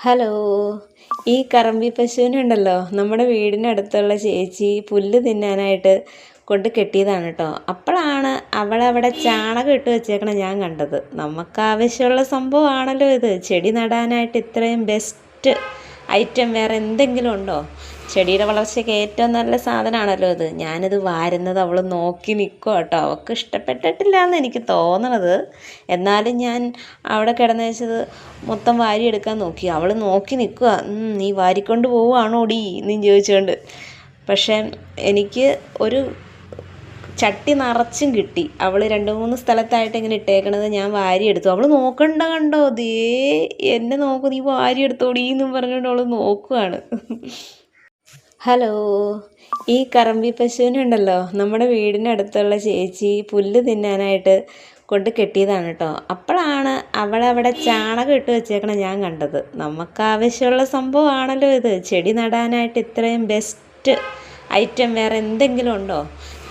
Hello. ഈ കറമ്പി പശുവിനുണ്ടല്ലോ നമ്മുടെ വീടിനടുത്തുള്ള ചേച്ചി പുല്ല് തിന്നാനായിട്ട് കൊണ്ട് കെട്ടിയതാണ് കേട്ടോ. അപ്പോഴാണ് അവളവിടെ ചാണകം ഇട്ട് വെച്ചേക്കണം ഞാൻ കണ്ടത്. നമുക്ക് ആവശ്യമുള്ള സംഭവമാണല്ലോ ഇത്. ചെടി നടാനായിട്ട് ഇത്രയും ബെസ്റ്റ് ഐറ്റം വേറെ എന്തെങ്കിലും ഉണ്ടോ? ചെടിയുടെ വളർച്ചയ്ക്ക് ഏറ്റവും നല്ല സാധനമാണല്ലോ ഇത്. ഞാനിത് വാരുന്നത് അവൾ നോക്കി നിൽക്കുക കേട്ടോ. അവൾക്ക് ഇഷ്ടപ്പെട്ടിട്ടില്ല എന്ന് എനിക്ക് തോന്നണത്. എന്നാലും ഞാൻ അവിടെ കിടന്ന് വെച്ചത് മൊത്തം വാരിയെടുക്കാൻ നോക്കി. അവൾ നോക്കി നിൽക്കുക നീ വാരിക്കൊണ്ട് പോവുകയാണോടി? നീ ചോദിച്ചുകൊണ്ട്. പക്ഷേ എനിക്ക് ഒരു ചട്ടി നിറച്ചും കിട്ടി. അവൾ രണ്ട് മൂന്ന് സ്ഥലത്തായിട്ട് ഇങ്ങനെ ഇട്ടേക്കണത് ഞാൻ വാരി എടുത്തു അവൾ നോക്കണ്ട കണ്ടോ? ദേ എന്നെ നോക്കും നീ വാരി എടുത്തോടി എന്നും പറഞ്ഞുകൊണ്ട് അവൾ നോക്കുവാണ്. ഹലോ ഈ കറമ്പി പശുവിനുണ്ടല്ലോ നമ്മുടെ വീടിനടുത്തുള്ള ചേച്ചി പുല്ല് തിന്നാനായിട്ട് കൊണ്ട് കെട്ടിയതാണ് കേട്ടോ. അപ്പോഴാണ് അവളവിടെ ചാണകം ഇട്ട് വെച്ചേക്കണം ഞാൻ കണ്ടത്. നമുക്ക് ആവശ്യമുള്ള സംഭവമാണല്ലോ ഇത്. ചെടി നടാനായിട്ട് ഇത്രയും ബെസ്റ്റ് ഐറ്റം വേറെ എന്തെങ്കിലും ഉണ്ടോ?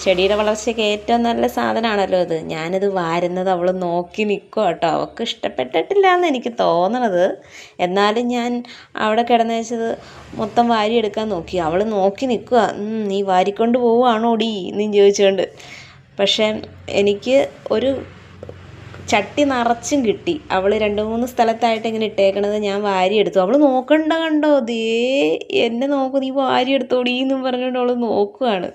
ചെടിയുടെ വളർച്ചയ്ക്ക് ഏറ്റവും നല്ല സാധനമാണല്ലോ ഇത്. ഞാനിത് വാരുന്നത് അവൾ നോക്കി നിൽക്കുക കേട്ടോ. അവൾക്ക് ഇഷ്ടപ്പെട്ടിട്ടില്ല എന്ന് എനിക്ക് തോന്നണത്. എന്നാലും ഞാൻ അവിടെ കിടന്ന് വെച്ചത് മൊത്തം വാരിയെടുക്കാൻ നോക്കി. അവൾ നോക്കി നിൽക്കുക നീ വാരിക്കൊണ്ട് പോവുകയാണോ ഓടി നീ ചോദിച്ചുകൊണ്ട്. പക്ഷേ എനിക്ക് ഒരു ചട്ടി നിറച്ചും കിട്ടി. അവൾ രണ്ട് മൂന്ന് സ്ഥലത്തായിട്ട് ഇങ്ങനെ ഇട്ടേക്കണത് ഞാൻ വാരി എടുത്തു അവൾ നോക്കണ്ട കണ്ടോ? ദേ എന്നെ നോക്കൂ നീ വാരിയെടുത്തോടീ എന്നും പറഞ്ഞുകൊണ്ട് അവൾ നോക്കുവാണ്.